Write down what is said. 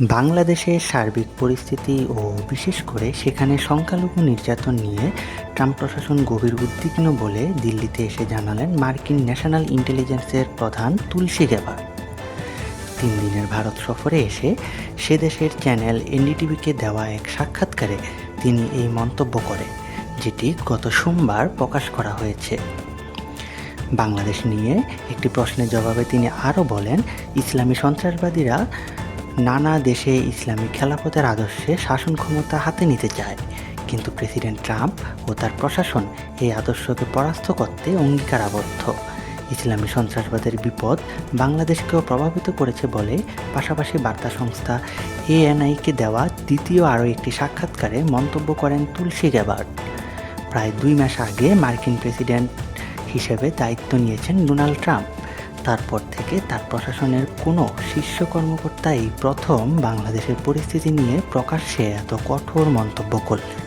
বাংলাদেশের সার্বিক পরিস্থিতি ও বিশেষ করে সেখানে সংখ্যালঘু নির্যাতন নিয়ে ট্রাম্প প্রশাসন গভীর উদ্বিগ্ন বলে দিল্লিতে এসে জানালেন মার্কিন ন্যাশনাল ইন্টেলিজেন্সের প্রধান তুলসী গ্যাবার তিন দিনের ভারত সফরে এসে সে দেশের চ্যানেল এনডিটিভিকে দেওয়া এক সাক্ষাৎকারে তিনি এই মন্তব্য করে যেটি গত সোমবার প্রকাশ করা হয়েছে। বাংলাদেশ নিয়ে একটি প্রশ্নের জবাবে তিনি আরও বলেন, ইসলামী সন্ত্রাসবাদীরা নানা দেশে ইসলামী খেলাফতের আদর্শে শাসন ক্ষমতা হাতে নিতে চায়। কিন্তু প্রেসিডেন্ট ট্রাম্প ও তার প্রশাসন এই আদর্শকে পরাস্ত করতে অঙ্গীকারাবদ্ধ। ইসলামী সন্ত্রাসবাদের বিপদ বাংলাদেশকেও প্রভাবিত করেছে বলে পাশাপাশি বার্তা সংস্থা এএনআইকে দেওয়া দ্বিতীয় আরও একটি সাক্ষাৎকারে মন্তব্য করেন তুলসী গ্যাবার্ড প্রায় দুই মাস আগে মার্কিন প্রেসিডেন্ট হিসেবে দায়িত্ব নিয়েছেন ডোনাল্ড ট্রাম্প। তারপর থেকে তার প্রশাসনের কোনো শীর্ষ কর্মকর্তাই প্রথম বাংলাদেশের পরিস্থিতি নিয়ে প্রকাশ্যে এত কঠোর মন্তব্য করলেন।